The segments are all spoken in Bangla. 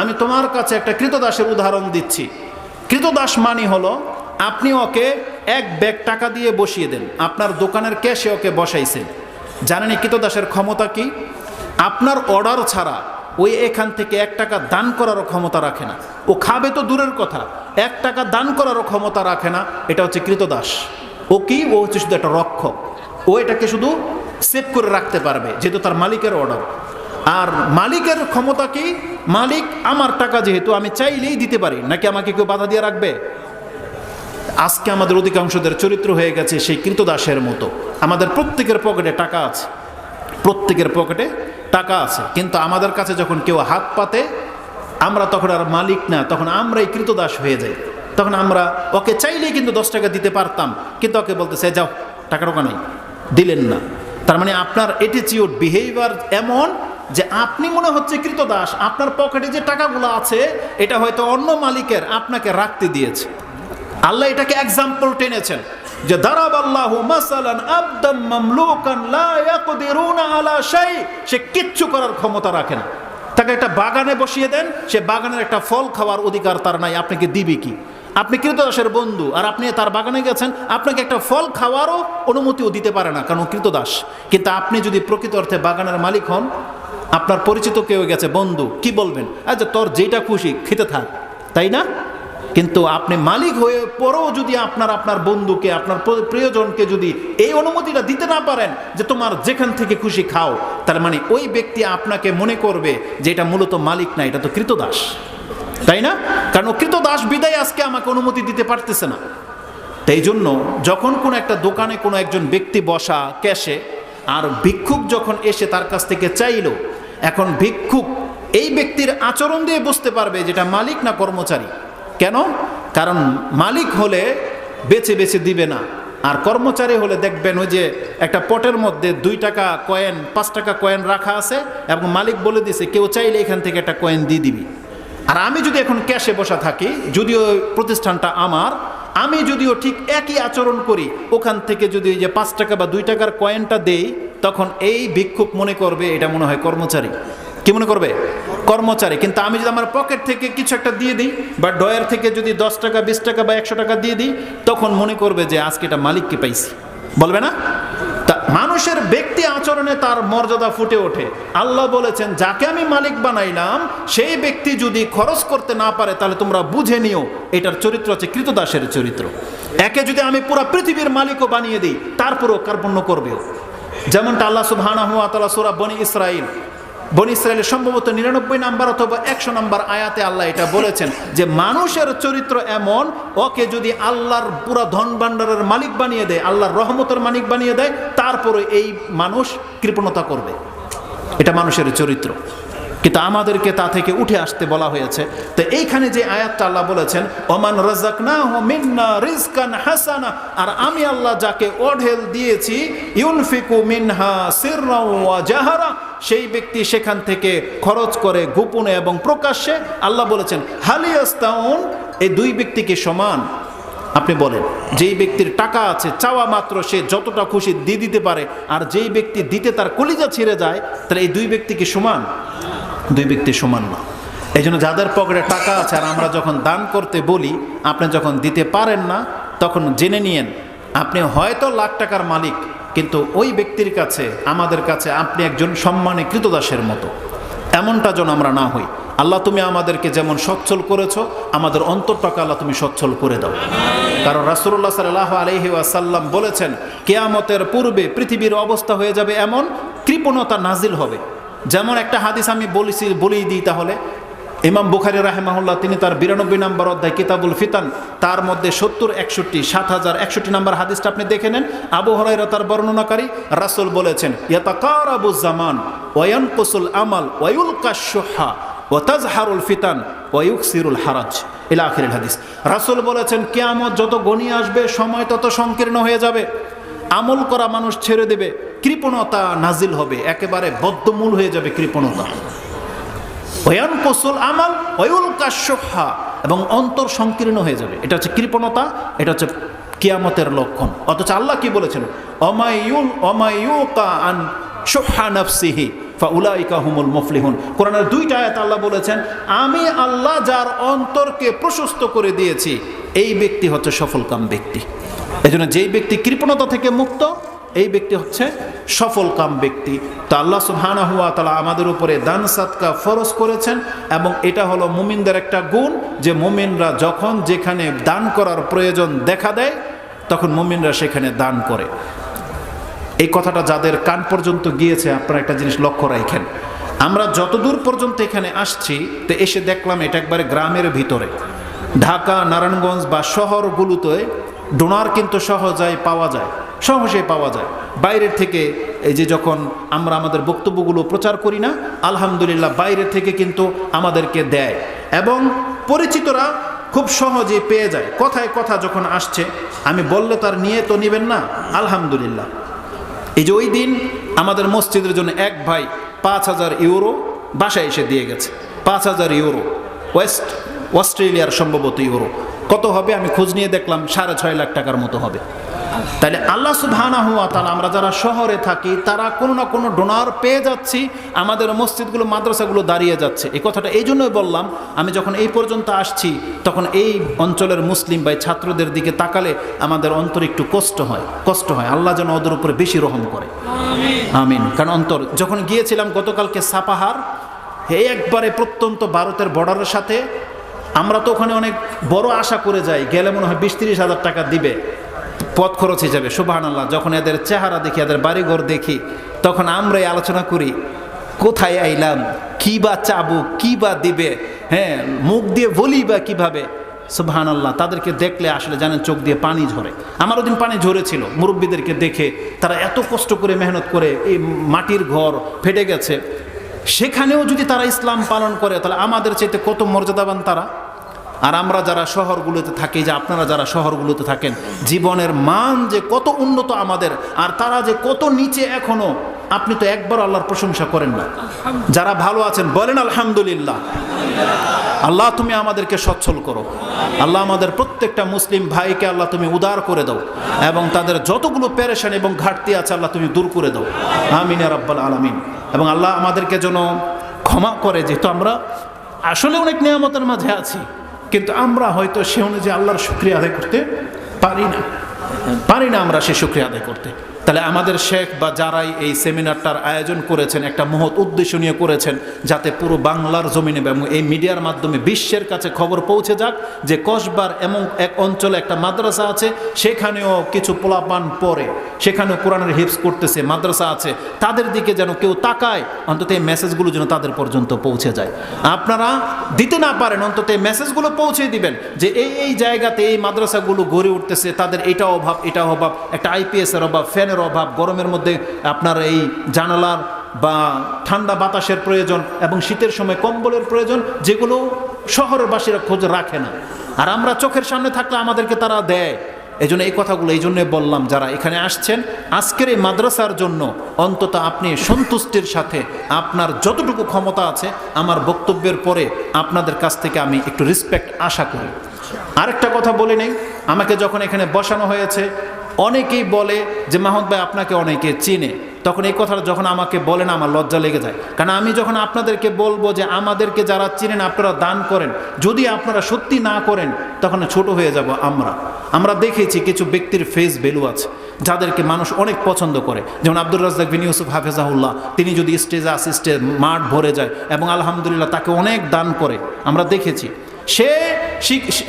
আমি তোমার কাছে একটা কৃতদাসের উদাহরণ দিচ্ছি। কৃতদাস মানি হলো, আপনি ওকে এক ব্যাগ টাকা দিয়ে বসিয়ে দেন। আপনার দোকানের ক্যাশে ওকে বসাইছেন জানেন কৃতদাসের ক্ষমতা কি? আপনার অর্ডার ছাড়া ওই এখান থেকে এক টাকা দান করারও ক্ষমতা রাখে না। ও খাবে তো দূরের কথা, এক টাকা দান করারও ক্ষমতা রাখে না। এটা হচ্ছে কৃতদাস। ও কি? ও হচ্ছে শুধু একটা রক্ষক। ও এটাকে শুধু সেভ করে রাখতে পারবে, যেহেতু তার মালিকের অর্ডার। আর মালিকের ক্ষমতা কি? মালিক, আমার টাকা যেহেতু আমি চাইলেই দিতে পারি, নাকি আমাকে কেউ বাধা দিয়ে রাখবে? আজকে আমাদের অধিকাংশদের চরিত্র হয়ে গেছে সেই কৃতদাসের মতো। আমাদের প্রত্যেকের পকেটে টাকা আছে। প্রত্যেকের পকেটে টাকা আছে। কিন্তু আমাদের কাছে যখন কেউ হাত পাতে, আমরা তখন আর মালিক না, তখন আমরাই কৃতদাস হয়ে যাই। তখন আমরা ওকে চাইলেই কিন্তু দশ টাকা দিতে পারতাম, কিন্তু ওকে বলতেছে যাও টাকা টাকা নাই দিলেন না। তার মানে আপনার এটিচিউড বিহেভিয়ার এমন যে আপনি মনে হচ্ছে কৃতদাস, আপনার পকেটে যে টাকাগুলো আছে, এটা হয়তো অন্য মালিকের আপনাকে রাখতে দিয়েছে। আল্লাহ এটাকে এক্সাম্পল টেনেছেন। যে দারাব আল্লাহ সে কিচ্ছু করার ক্ষমতা রাখে না। তাকে একটা বাগানে বসিয়ে দেন, সে বাগানের একটা ফল খাওয়ার অধিকার তার নাই, আপনাকে দিবে কি? আপনি কৃতদাসের বন্ধু, আর আপনি তার বাগানে গেছেন, আপনাকে একটা ফল খাওয়ারও অনুমতিও দিতে পারে না, কারণ কৃতদাস। কিন্তু আপনি যদি প্রকৃত অর্থে বাগানের মালিক হন আপনার পরিচিত কেউ গেছে, বন্ধু, কি বলবেন? আচ্ছা তোর যেটা খুশি, খেতে থাক, তাই না? কিন্তু আপনি মালিক হয়ে পরেও যদি আপনার আপনার বন্ধুকে, আপনার প্র- প্রিয়জনকে যদি এই অনুমতিটা দিতে না পারেন যে তোমার যেখান থেকে খুশি খাও, তার মানে ওই ব্যক্তি আপনাকে মনে করবে যে এটা মূলত মালিক না, এটা তো কৃতদাস, তাই না? কারণ কৃতদাস বিদায় আজকে আমাকে অনুমতি দিতে পারতেছে না। তাই জন্য যখন কোনো একটা দোকানে কোনো একজন ব্যক্তি বসা, ক্যাশে, আর ভিক্ষুক যখন এসে তার কাছ থেকে চাইলো এখন ভিক্ষুক এই ব্যক্তির আচরণ দিয়ে বুঝতে পারবে যেটা মালিক না কর্মচারী। কেন? কারণ মালিক হলে বেছে বেছে দিবে না। আর কর্মচারী হলে দেখবেন ওই যে একটা পটের মধ্যে দুই টাকা কয়েন পাঁচ টাকা কয়েন রাখা আছে এবং মালিক বলে দিছে, কেউ চাইলে এখান থেকে একটা কয়েন দিয়ে দিবি। আর আমি যদি এখন ক্যাশে বসা থাকি যদিও প্রতিষ্ঠানটা আমার, আমি যদিও ঠিক একই আচরণ করি, ওখান থেকে যদি ওই যে পাঁচ টাকা বা দুই টাকার কয়েনটা দেই তখন এই ভিক্ষুক মনে করবে, এটা মনে হয় কর্মচারী। কি মনে করবে? কর্মচারী। কিন্তু আমি যদি আমার পকেট থেকে কিছু একটা দিয়ে দিই, বা ডয়ার থেকে যদি দশ টাকা, বিশ টাকা, বা একশো টাকা দিয়ে দিই, তখন মনে করবে যে আজকে এটা মালিককে পাইছি। বলবে না? তা মানুষের ব্যক্তি আচরণে তার মর্যাদা ফুটে ওঠে। আল্লাহ বলেছেন, যাকে আমি মালিক বানাইলাম, সেই ব্যক্তি যদি খরচ করতে না পারে, তাহলে তোমরা বুঝে নিও, এটার চরিত্র হচ্ছে কৃতদাসের চরিত্র। একে যদি আমি পুরো পৃথিবীর মালিকও বানিয়ে দিই, তারপরও কার্পণ্য করবেও। যেমনটা আল্লাহ সুবহানাহু সুরা বনি ইসরাইল বনি ইসরায়েলের সম্ভবত নিরানব্বই নাম্বার অথবা একশো নাম্বার আয়াতে আল্লাহ এটা বলেছেন যে মানুষের চরিত্র এমন, ওকে যদি আল্লাহর পুরা ধন ভাণ্ডারের মালিক বানিয়ে দেয়, আল্লাহর রহমতের মালিক বানিয়ে দেয়, তারপরে এই মানুষ কৃপণতা করবে। এটা মানুষের চরিত্র। কিন্তু আমাদেরকে তা থেকে উঠে আসতে বলা হয়েছে। তো এইখানে যে আয়াতটা আল্লাহ বলেছেন, ওমান রাজাক না মিন্না রিজকান হাসানা আর আমি আল্লাহ যাকে অঢেল দিয়েছি, ইউনফিকু মিনহা সিররা জাহারা সেই ব্যক্তি সেখান থেকে খরচ করে গোপনে এবং প্রকাশ্যে আল্লাহ বলেছেন, হালিয়াস্তাউন এই দুই ব্যক্তিকে সমান। আপনি বলেন, যেই ব্যক্তির টাকা আছে, চাওয়া মাত্র সে যতটা খুশি দিয়ে দিতে পারে, আর যেই ব্যক্তি দিতে তার কলিজা ছিঁড়ে যায়, তাহলে এই দুই ব্যক্তি কি সমান। দুই ব্যক্তি সমান না। এই জন্য যাদের পকেটে টাকা আছে আর আমরা যখন দান করতে বলি, আপনি যখন দিতে পারেন না, তখন জেনে নিয়েন, আপনি হয়তো লাখ টাকার মালিক, কিন্তু ওই ব্যক্তির কাছে, আমাদের কাছে আপনি একজন সম্মানে কৃতদাসের মতো। এমনটা যেন আমরা না হই। আল্লাহ, তুমি আমাদেরকে যেমন সচ্ছল করেছ, আমাদের অন্তরটাকে আল্লাহ তুমি সচ্ছল করে দাও। কারণ রাসুল্লাহ সাল্লাহ আলহি আসাল্লাম বলেছেন, কেয়ামতের পূর্বে পৃথিবীর অবস্থা হয়ে যাবে এমন, কৃপণতা নাজিল হবে। যেমন একটা হাদিস আমি বলেছি, বলেই দিই তাহলে। ইমাম বুখারি রাহেমাহুল্লাহ, তিনি তার বিরানব্বই নম্বর অধ্যায় কিতাবুল ফিতান, তার মধ্যে সত্তর, একষট্টি, সাত হাজার, একষট্টি নম্বর হাদিসটা আপনি দেখে নেন। আবু তার বর্ণনাকারী রাসুল বলেছেন ইয়াতাকার আবু জামান ওয়ান কুসুল আমাল ওয়ায়ুল কাশোহা ওয়াতাজহারুল ফিতান ওয়ুকসিরুল হারাজ। আখিরুল হাদিস। রাসুল বলেছেন, কেয়ামত যত গণিয়ে আসবে, সময় তত সংকীর্ণ হয়ে যাবে। আমল করা মানুষ ছেড়ে দেবে। কৃপণতা নাজিল হবে, একেবারে বদ্ধমূল হয়ে যাবে কৃপণতা। ওয়ান কসুল আমাল ওয়ুল কাশ্যহা এবং অন্তর সংকীর্ণ হয়ে যাবে। এটা হচ্ছে কৃপণতা, এটা হচ্ছে কিয়ামতের লক্ষণ। অথচ আল্লাহ কি বলেছেন? অমায়ুল অমায়ুকা আন সোহা নফসিহি ফা উলাইকা হুমুল মুফলিহুন। কোরআনের দুইটা আয়াত আল্লাহ বলেছেন, আমি আল্লাহ যার অন্তরকে প্রশস্ত করে দিয়েছি, এই ব্যক্তি হচ্ছে সফলকাম ব্যক্তি। এই জন্য যেই ব্যক্তি কৃপণতা থেকে মুক্ত এই ব্যক্তি হচ্ছে সফল কাম ব্যক্তি। তো আল্লাহ সুবহানা হুয়া তালা আমাদের উপরে দান সাতকা ফরজ করেছেন এবং এটা হলো মুমিনদের একটা গুণ যে মুমিনরা যখন যেখানে দান করার প্রয়োজন দেখা দেয়, তখন মুমিনরা সেখানে দান করে। এই কথাটা যাদের কান পর্যন্ত গিয়েছে, আপনারা একটা জিনিস লক্ষ্য রাখেন। আমরা যতদূর পর্যন্ত এখানে আসছি, তো এসে দেখলাম এটা একবারে গ্রামের ভিতরে। ঢাকা, নারায়ণগঞ্জ বা শহরগুলোতে ডোনার কিন্তু সহজায় পাওয়া যায়। সহজে পাওয়া যায়। বাইরের থেকে এই যে যখন আমরা আমাদের বক্তব্যগুলো প্রচার করি না, আলহামদুলিল্লাহ বাইরের থেকে কিন্তু আমাদেরকে দেয়। এবং পরিচিতরা খুব সহজে পেয়ে যায়। কথায় কথা যখন আসছে, আমি বললে তার নিয়ে তো নেবেন না, আলহামদুলিল্লাহ। এই যে ওই দিন আমাদের মসজিদের জন্য এক ভাই পাঁচ হাজার ইউরো বাসায় এসে দিয়ে গেছে। পাঁচ হাজার ইউরো। ওয়েস্ট, অস্ট্রেলিয়ার সম্ভবত ইউরো। কত হবে আমি খোঁজ নিয়ে দেখলাম সাড়ে ছয় লাখ টাকার মতো হবে। তাহলে আল্লাহ সুবহানা হুয়া তালা আমরা যারা শহরে থাকি তারা কোনো না কোনো ডোনার পেয়ে যাচ্ছি আমাদের মসজিদগুলো মাদ্রাসাগুলো দাঁড়িয়ে যাচ্ছে। এই কথাটা এই জন্যই বললাম আমি যখন এই পর্যন্ত আসছি তখন এই অঞ্চলের মুসলিম বা ছাত্রদের দিকে তাকালে আমাদের অন্তর একটু কষ্ট হয় কষ্ট হয়। আল্লাহ যেন ওদের উপরে বেশি রহম করে। আমিন। কারণ অন্তর যখন গিয়েছিলাম গতকালকে সাপাহার এই একবারে প্রত্যন্ত ভারতের বর্ডারের সাথে আমরা তো ওখানে অনেক বড় আশা করে যাই গেলে মনে হয় বিশ তিরিশ হাজার টাকা দিবে। পথ খরচ হিসাবে সুবাহান আল্লাহ যখন এদের চেহারা দেখি, এদের বাড়িঘর দেখি, তখন আমরাই আলোচনা করি, কোথায় আইলাম, কী বা চাবো কী বা দিবে হ্যাঁ মুখ দিয়ে বলি বা কীভাবে? সুবহান আল্লাহ তাদেরকে দেখলে আসলে জানেন চোখ দিয়ে পানি ঝরে। আমারও দিন পানি ঝরেছিল, মুরব্বীদেরকে দেখে, তারা এত কষ্ট করে মেহনত করে এই মাটির ঘর ফেটে গেছে। সেখানেও যদি তারা ইসলাম পালন করে, তাহলে আমাদের চাইতে কত মর্যাদাবান তারা? আর আমরা যারা শহরগুলোতে থাকি, যে আপনারা যারা শহরগুলোতে থাকেন, জীবনের মান যে কত উন্নত আমাদের, আর তারা যে কত নিচে এখনও, আপনি তো একবার আল্লাহর প্রশংসা করেন না। যারা ভালো আছেন, বলেন আলহামদুলিল্লাহ। আল্লাহ, তুমি আমাদেরকে সচ্ছল করো। আল্লাহ, আমাদের প্রত্যেকটা মুসলিম ভাইকে আল্লাহ, তুমি উদার করে দাও। এবং তাদের যতগুলো প্যারেশান এবং ঘাটতি আছে, আল্লাহ, তুমি দূর করে দাও। আমিন আর আব্বাল আলমিন। এবং আল্লাহ, আমাদেরকে যেন ক্ষমা করে, যেহেতু আমরা আসলে অনেক নিয়ামতের মাঝে আছি কিন্তু আমরা হয়তো সে অনুযায়ী আল্লাহর শুক্রিয়া আদায় করতে পারি না। পারি না আমরা সে শুক্রিয়া আদায় করতে। তাহলে আমাদের শেখ বা যারাই এই সেমিনারটার আয়োজন করেছেন, একটা মহৎ উদ্দেশ্য নিয়ে করেছেন যাতে পুরো বাংলার জমিনে এবং এই মিডিয়ার মাধ্যমে বিশ্বের কাছে খবর পৌঁছে যাক যে কসবার এমন এক অঞ্চলে একটা মাদ্রাসা আছে, সেখানেও কিছু পোলাপান পরে সেখানেও কোরআনের হিপস করতেছে, মাদ্রাসা আছে। তাদের দিকে যেন কেউ তাকায়, অন্তত এই মেসেজগুলো যেন তাদের পর্যন্ত পৌঁছে যায়। আপনারা দিতে না পারেন, অন্তত এই মেসেজগুলো পৌঁছে দিবেন যে এই এই জায়গাতে এই মাদ্রাসাগুলো গড়ে উঠতেছে, তাদের এটা অভাব এটা অভাব, একটা আইপিএসের অভাব, ফ্যানের অভাব, গরমের মধ্যে আপনার এই জানালার বা ঠান্ডা বাতাসের প্রয়োজন এবং শীতের সময় কম্বলের প্রয়োজন, যেগুলো শহরের বাসীরা খোঁজ রাখে না। আর আমরা চোখের সামনে থাকলে আমাদেরকে তারা দেয়। এই জন্য এই কথাগুলো, এই জন্যই বললাম, যারা এখানে আসছেন, আজকের এই মাদ্রাসার জন্য অন্তত আপনি সন্তুষ্টির সাথে আপনার যতটুকু ক্ষমতা আছে, আমার বক্তব্যের পরে আপনাদের কাছ থেকে আমি একটু রেসপেক্ট আশা করি। আরেকটা কথা বলে নেই, আমাকে যখন এখানে বসানো হয়েছে অনেকেই বলে যে, মাহমুদ ভাই, আপনাকে অনেকে চিনে। তখন এই কথাটা যখন আমাকে বলেন আমার লজ্জা লেগে যায়। কারণ আমি যখন আপনাদেরকে বলব যে, আমাদেরকে যারা চিনেন, আপনারা দান করেন। যদি আপনারা সত্যি না করেন, তখন ছোট হয়ে যাব আমরা। আমরা দেখেছি কিছু ব্যক্তির ফেস ভ্যালু আছে, যাদেরকে মানুষ অনেক পছন্দ করে। যেমন আব্দুর রাজ্জাক বিন ইউসুফ হাফেজাহুল্লাহ, তিনি যদি স্টেজে আসে স্টেজ মাঠ ভরে যায় এবং আলহামদুলিল্লাহ তাকে অনেক দান করে, আমরা দেখেছি। সে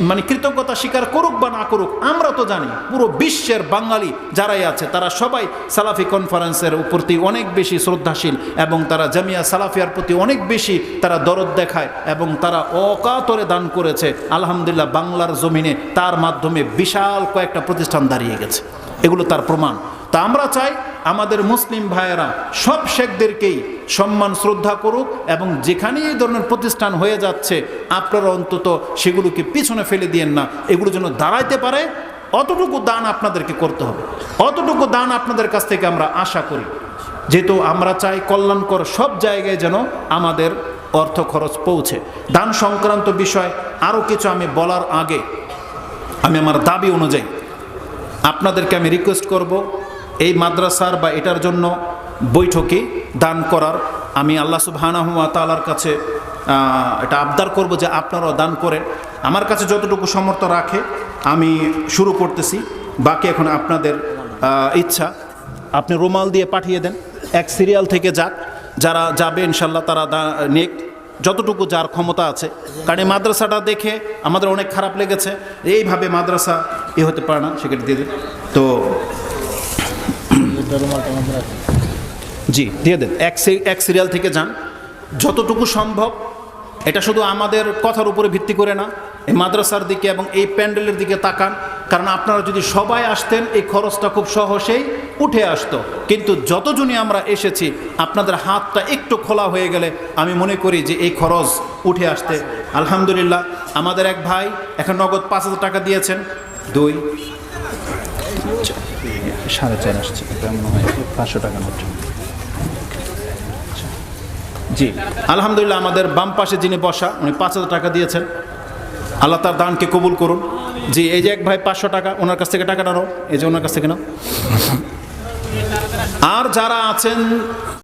মানে কৃতজ্ঞতা স্বীকার করুক বা না করুক, আমরা তো জানি, পুরো বিশ্বের বাঙালি যারাই আছে, তারা সবাই সালাফি কনফারেন্সের প্রতি অনেক বেশি শ্রদ্ধাশীল এবং তারা জামিয়া সালাফিয়ার প্রতি অনেক বেশি তারা দরদ দেখায় এবং তারা অকাতরে দান করেছে। আলহামদুলিল্লাহ, বাংলার জমিনে তার মাধ্যমে বিশাল কয়েকটা প্রতিষ্ঠান দাঁড়িয়ে গেছে। এগুলো তার প্রমাণ। তা আমরা চাই আমাদের মুসলিম ভাইয়েরা সব শেখদেরকেই সম্মান, শ্রদ্ধা করুক এবং যেখানেই এই ধরনের প্রতিষ্ঠান হয়ে যাচ্ছে, আপনারা অন্তত সেগুলোকে পিছনে ফেলে দিয়েন না। এগুলো যেন দাঁড়াইতে পারে, অতটুকু দান আপনাদেরকে করতে হবে। অতটুকু দান আপনাদের কাছ থেকে আমরা আশা করি। যেহেতু আমরা চাই কল্যাণকর সব জায়গায় যেন আমাদের অর্থ খরচ পৌঁছে। দান সংক্রান্ত বিষয় আরও কিছু আমি বলার আগে আমি আমার দাবি অনুযায়ী আপনাদেরকে আমি রিকোয়েস্ট করব, এই মাদ্রাসার বা এটার জন্য বৈঠকে দান করার। আমি আল্লাহ সুবহানাহু ওয়া তাআলার কাছে এটা আবদার করব যে আপনারাও দান করেন। আমার কাছে যতটুকু সমর্থ রাখে, আমি শুরু করতেছি। বাকি এখন আপনাদের ইচ্ছা, আপনি রুমাল দিয়ে পাঠিয়ে দেন। এক সিরিয়াল থেকে যাক, যারা যাবে ইনশাল্লাহ তারা দা- নেক। যতটুকু যার ক্ষমতা আছে। কারণ এই মাদ্রাসাটা দেখে আমাদের অনেক খারাপ লেগেছে। এইভাবে মাদ্রাসা এ হতে পারে না সেক্ষেত্রে দিয়ে দেন। তো জি, দিয়ে দেন। এক এক সিরিয়াল থেকে যান। যতটুকু সম্ভব, এটা শুধু আমাদের কথার উপরে ভিত্তি করে না, এই মাদ্রাসার দিকে এবং এই প্যান্ডেলের দিকে তাকান। কারণ আপনারা যদি সবাই আসতেন এই খরচটা খুব সহজেই উঠে আসতো। কিন্তু যতজনই আমরা এসেছি আপনাদের হাতটা একটু খোলা হয়ে গেলে আমি মনে করি যে এই খরচ উঠে আসতে। আলহামদুলিল্লাহ আমাদের এক ভাই এখন নগদ পাঁচ হাজার টাকা দিয়েছেন। দুই। সাড়ে চার আসছে পাঁচশো টাকা নোট জি। আলহামদুলিল্লাহ আমাদের বাম পাশে যিনি বসা উনি পাঁচ হাজার টাকা দিয়েছেন। আল্লাহ তার দানকে কবুল করুন। জি, এই যে এক ভাই পাঁচশো টাকা, ওনার কাছ থেকে টাকাটা নাও, এই যে ওনার কাছ থেকে নাও। আর যারা আছেন